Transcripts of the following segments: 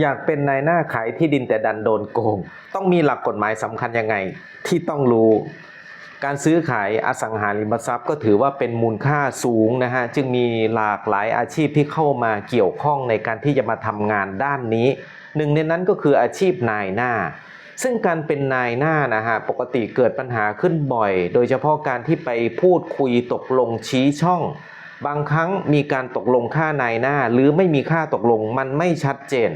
อยากเป็นนายหน้าขายที่ดินแต่ดันโดนโกง ต้องมีหลักกฎหมายสำคัญยังไง ที่ต้องรู้การซื้อขายอสังหาริมทรัพย์ก็ถือว่าเป็นมูลค่าสูงนะฮะ จึงมีหลากหลายอาชีพที่เข้ามาเกี่ยวข้องในการที่จะมาทำงานด้านนี้ หนึ่งในนั้นก็คืออาชีพนายหน้า ซึ่งการเป็นนายหน้านะฮะ ปกติเกิดปัญหาขึ้นบ่อย โดยเฉพาะการที่ไปพูดคุยตกลงชี้ช่อง บางครั้งมีการตกลงค่านายหน้า หรือไม่มีค่าตกลงมันไม่ชัดเจน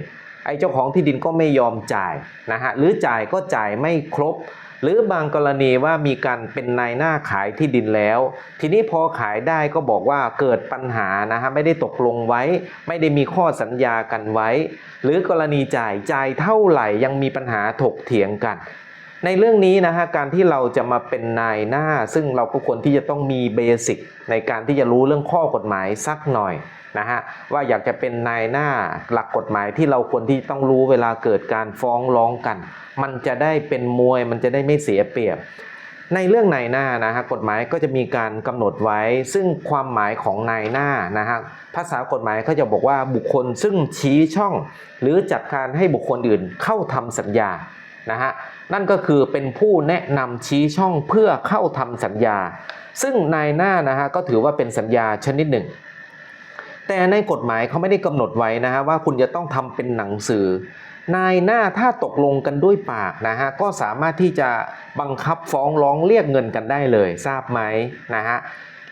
ไอ้เจ้าของที่ดินก็ไม่ยอมจ่ายนะฮะหรือจ่ายก็จ่ายไม่ครบ หรือบางกรณีว่ามีการเป็นนายหน้าขายที่ดินแล้ว ทีนี้พอขายได้ก็บอกว่าเกิดปัญหานะฮะไม่ได้ตกลงไว้ ไม่ได้มีข้อสัญญากันไว้ หรือกรณีจ่ายจ่ายเท่าไหร่ยังมีปัญหาถกเถียงกันในเรื่องนี้นะฮะการที่เราจะมาเป็นนายหน้า ซึ่งเราก็ควรที่จะต้องมีเบสิกในการที่จะรู้เรื่องข้อกฎหมายสักหน่อย นะฮะว่าอยากจะเป็นนายหน้าหลักกฎหมายที่เราควรที่ต้องรู้เวลาเกิดการฟ้องร้องกัน มันจะได้เป็นมวยมันจะได้ไม่เสียเปรียบ ในเรื่องนายหน้านะฮะกฎหมายก็จะมีการกำหนดไว้ ซึ่งความหมายของนายหน้านะฮะภาษากฎหมายเขาจะบอกว่าบุคคลซึ่งชี้ช่อง หรือจัดการให้บุคคลอื่นเข้าทำสัญญานะฮะนั่นก็คือเป็นผู้แนะนำชี้ช่องเพื่อเข้าทำสัญญา ซึ่งนายหน้านะฮะก็ถือว่าเป็นสัญญาชนิดหนึ่ง แต่ในกฎหมายเขาไม่ได้กำหนดไว้นะฮะว่าคุณจะต้องทำเป็นหนังสือนายหน้าถ้าตกลงกันด้วยปากนะฮะก็สามารถที่จะบังคับฟ้องร้องเรียกเงินกันได้เลย ทราบไหมนะฮะ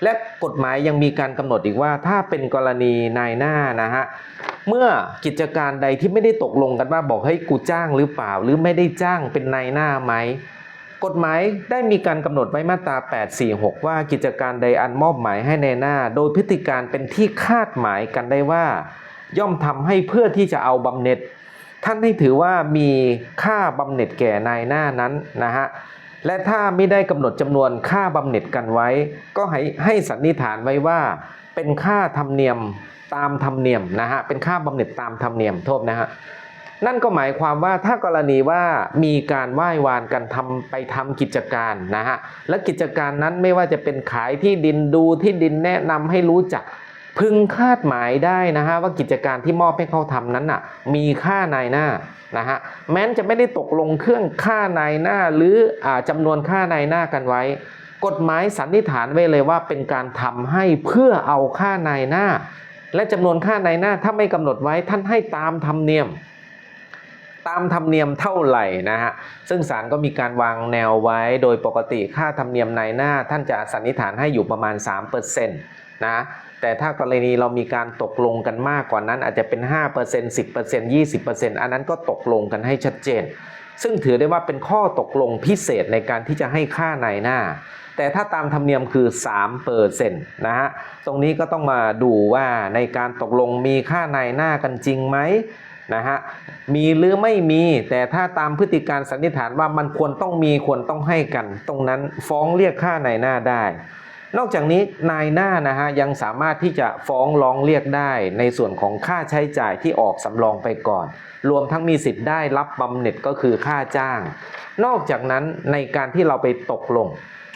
และกฎหมายยังมีการกำหนดอีกว่า ถ้าเป็นกรณีนายหน้านะฮะเมื่อกิจการใดที่ไม่ได้ตกลงกันว่าบอกให้กูจ้างหรือเปล่า หรือไม่ได้จ้างเป็นนายหน้าไหม กฎหมายได้มีการกำหนดไว้มาตรา 846 ว่ากิจการใดอันมอบหมายให้ในหน้า โดยพฤติการเป็นที่คาดหมายกันได้ว่า ย่อมทำให้เพื่อที่จะเอาบำเหน็จ ท่านให้ถือว่ามีค่าบำเหน็จแก่นายหน้านั้นนะฮะและถ้าไม่ได้กำหนดจำนวนค่าบำเหน็จกันไว้ ก็ให้ให้สันนิษฐานไว้ว่าเป็นค่าธรรมเนียมตามธรรมเนียมนะฮะเป็นค่าบำเหน็จตามธรรมเนียมโทษนะฮะ นั่นก็หมายความว่าถ้ากรณีว่ามีการไหว้วานกันทำไปทำกิจการนะฮะและกิจการนั้นไม่ว่าจะเป็นขายที่ดินดูที่ดินแนะนำให้รู้จักพึงคาดหมายได้นะฮะว่ากิจการที่มอบให้เขาทำนั้นน่ะมีค่านายหน้านะฮะแม้นจะไม่ได้ตกลงเครื่องค่านายหน้าหรืออาจำนวนค่านายหน้ากันไว้ กฎหมายสันนิษฐานไว้เลยว่าเป็นการทำให้เพื่อเอาค่านายหน้า และจำนวนค่านายหน้าถ้าไม่กำหนดไว้ท่านให้ตามธรรมเนียม ตามธรรมเนียมเท่าไหร่นะฮะซึ่งศาลก็มีการวางแนวไว้โดยปกติค่าธรรมเนียมในหน้า ท่านจะสันนิษฐานให้อยู่ประมาณ 3%นะแต่ถ้ากรณีเรามีการตกลงกันมากกว่านั้น อาจจะเป็น 5% 10% 20%อันนั้นก็ตกลงกันให้ชัดเจน ซึ่งถือได้ว่าเป็นข้อตกลงพิเศษในการที่จะให้ค่าในหน้า แต่ถ้าตามธรรมเนียมคือ3%นะฮะตรงนี้ก็ต้องมาดูว่าในการตกลงมีค่าในหน้ากันจริงไหม นะฮะมีหรือไม่มีแต่ถ้าตามพฤติการสันนิษฐานว่ามันควรต้องมีควรต้องให้กัน ตรงนั้นฟ้องเรียกค่านายหน้าได้ นอกจากนี้นายหน้านะฮะยังสามารถที่จะฟ้องร้องเรียกได้ ในส่วนของค่าใช้จ่ายที่ออกสำรองไปก่อน รวมทั้งมีสิทธิ์ได้รับบำเหน็จก็คือค่าจ้าง นอกจากนั้นในการที่เราไปตกลง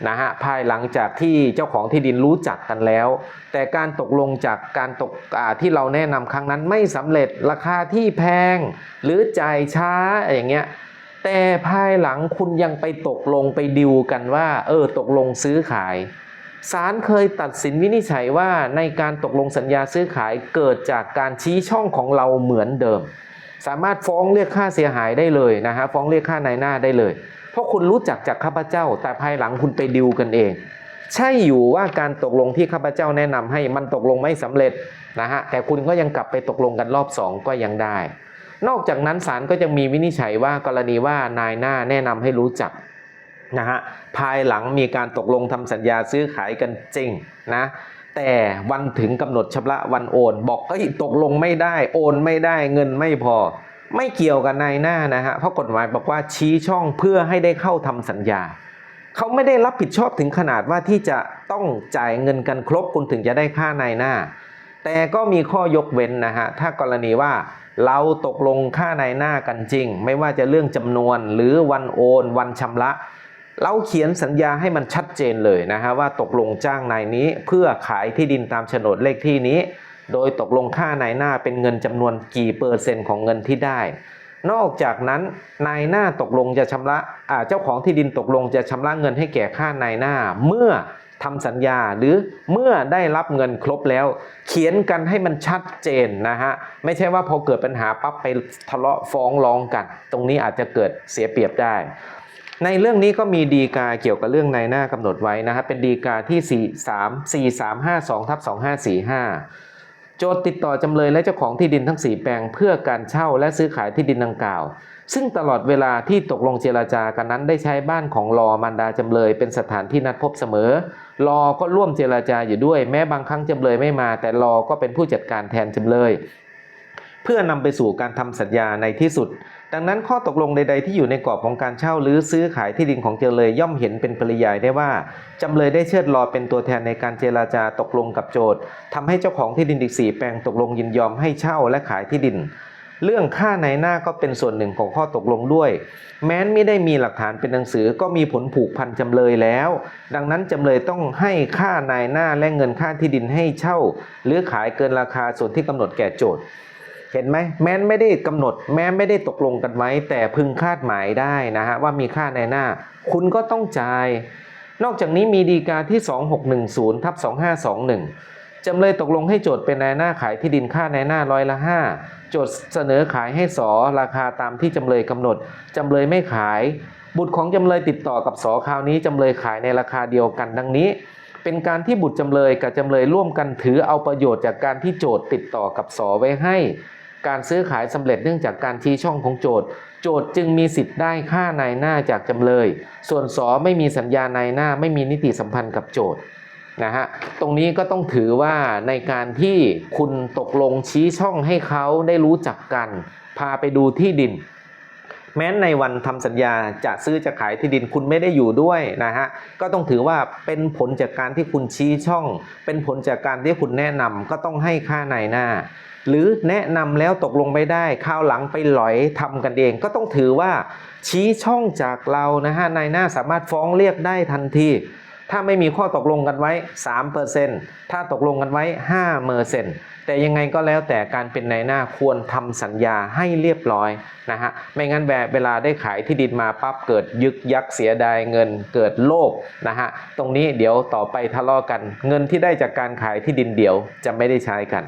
นะฮะภายหลังจากที่เจ้าของที่ดินรู้จักกันแล้ว แต่การตกลงจากการตกที่เราแนะนำครั้งนั้นไม่สำเร็จราคาที่แพงหรือจ่ายช้าอย่างเงี้ยแต่ภายหลังคุณยังไปตกลงไปดิวกันว่า เออตกลงซื้อขายศาลเคยตัดสินวินิจฉัยว่าในการตกลงสัญญาซื้อขายเกิดจากการชี้ช่องของเราเหมือนเดิม สามารถฟ้องเรียกค่าเสียหายได้เลยนะฮะฟ้องเรียกค่านายหน้าได้เลย เพราะคุณรู้จักจากข้าพเจ้า แต่ภายหลังคุณไปดิวกันเอง ใช่อยู่ว่าการตกลงที่ข้าพเจ้าแนะนำให้มันตกลงไม่สำเร็จนะฮะแต่คุณก็ยังกลับไปตกลงกันรอบสองก็ยังได้ นอกจากนั้นศาลก็จะมีวินิจฉัยว่ากรณีว่านายหน้าแนะนำให้รู้จักนะฮะภายหลังมีการตกลงทำสัญญาซื้อขายกันจริงนะแต่วันถึงกำหนดชำระวันโอน บอกเฮ้ยตกลงไม่ได้โอนไม่ได้เงินไม่พอ ไม่เกี่ยวกับนายหน้านะฮะเพราะกฎหมายบอกว่าชี้ช่องเพื่อให้ได้เข้าทำสัญญา เขาไม่ได้รับผิดชอบถึงขนาดว่าที่จะต้องจ่ายเงินกันครบคุณถึงจะได้ค่านายหน้า แต่ก็มีข้อยกเว้นนะฮะถ้ากรณีว่าเราตกลงค่านายหน้ากันจริง ไม่ว่าจะเรื่องจำนวนหรือวันโอน วันชำระ เราเขียนสัญญาให้มันชัดเจนเลยนะฮะว่าตกลงจ้างนายนี้เพื่อขายที่ดินตามโฉนดเลขที่นี้ โดยตกลงค่านายหน้าเป็นเงินจำนวนกี่เปอร์เซ็นต์ของเงินที่ได้ นอกจากนั้นนายหน้าตกลงจะชำระอ่าเจ้าของที่ดินตกลงจะชำระเงินให้แก่ค่านายหน้า เมื่อทำสัญญาหรือเมื่อได้รับเงินครบแล้ว เขียนกันให้มันชัดเจนนะฮะ ไม่ใช่ว่าพอเกิดปัญหาปั๊บไปทะเลาะฟ้องร้องกัน ตรงนี้อาจจะเกิดเสียเปรียบได้ ในเรื่องนี้ก็มีดีกาเกี่ยวกับเรื่องนายหน้ากำหนดไว้นะครับเป็นดีกาที่ 4 3 4 3 5 2ทับ2545 โจทย์ติดต่อจำเลยและเจ้าของที่ดินทั้ง 4 แปลงเพื่อการเช่าและซื้อขายที่ดินดังกล่าว ซึ่งตลอดเวลาที่ตกลงเจรจากันนั้นได้ใช้บ้านของรอมันดาจำเลยเป็นสถานที่นัดพบเสมอรอก็ร่วมเจรจาอยู่ด้วย แม้บางครั้งจำเลยไม่มา แต่รอก็เป็นผู้จัดการแทนจำเลย เพื่อนำไปสู่การทำสัญญาในที่สุด ดังนั้นข้อตกลงใด ๆ ที่อยู่ในกรอบของการเช่าหรือซื้อขายที่ดินของจำเลยย่อมเห็นเป็นปริยายได้ว่าจำเลยได้เชิดรอเป็นตัวแทนในการเจราจาตกลงกับโจทย์ทำให้เจ้าของที่ดินอีกสี่แปลงตกลงยินยอมให้เช่าและขายที่ดิน เรื่องค่าในหน้าก็เป็นส่วนหนึ่งของข้อตกลงด้วย แม้นไม่ได้มีหลักฐานเป็นหนังสือก็มีผลผูกพันจำเลยแล้ว ดังนั้นจำเลยต้องให้ค่านายหน้าและเงินค่าที่ดินให้เช่า หรือขายเกินราคาส่วนที่กำหนดแก่โจทย์ เห็นไหมแม้นไม่ได้กำหนด แม้ไม่ได้ตกลงกันไว้ แต่พึงคาดหมายได้นะฮะว่ามีค่าในหน้า คุณก็ต้องจ่าย นอกจากนี้มีดีกาที่ 2610ทับ2521จำเลยตกลงให้โจทย์เป็นนายหน้าขายที่ดินค่านายหน้าร้อยละ5โจทย์เสนอขายให้สอราคาตามที่จำเลยกำหนดจำเลยไม่ขาย บุตรของจำเลยติดต่อกับสอคราวนี้จำเลยขายในราคาเดียวกันดังนี้เป็นการที่บุตรจำเลยกับจำเลยร่วมกันถือเอาประโยชน์จากการที่โจทย์ติดต่อกับสอไว้ให้ การซื้อขายสำเร็จเนื่องจากการชี้ช่องของโจทย์ โจทย์จึงมีสิทธิ์ได้ค่านายหน้าจากจำเลย ส่วนสอไม่มีสัญญานายหน้า ไม่มีนิติสัมพันธ์กับโจทย์นะฮะตรงนี้ก็ต้องถือว่าในการที่คุณตกลงชี้ช่องให้เขาได้รู้จักกัน พาไปดูที่ดิน แม้ในวันทำสัญญาจะซื้อจะขายที่ดินคุณไม่ได้อยู่ด้วยนะฮะก็ต้องถือว่าเป็นผลจากการที่คุณชี้ช่อง เป็นผลจากการที่คุณแนะนำก็ต้องให้ค่านายหน้า หรือแนะนำแล้วตกลงไม่ได้ข้าวหลังไปหลอยทำกันเอง ก็ต้องถือว่าชี้ช่องจากเรานะฮะนายหน้าสามารถฟ้องเรียกได้ทันที ถ้าไม่มีข้อตกลงกันไว้ 3%ถ้าตกลงกันไว้5เมอร์เซนแต่ยังไงก็แล้วแต่การเป็นนายหน้าควรทำสัญญาให้เรียบร้อยนะฮะไม่งั้นแบบเวลาได้ขายที่ดินมาปั๊บเกิดยึกยักเสียดายเงินเกิดโลภนะฮะตรงนี้เดี๋ยวต่อไปทะเลาะกัน เงินที่ได้จากการขายที่ดินเดี๋ยวจะไม่ได้ใช้กัน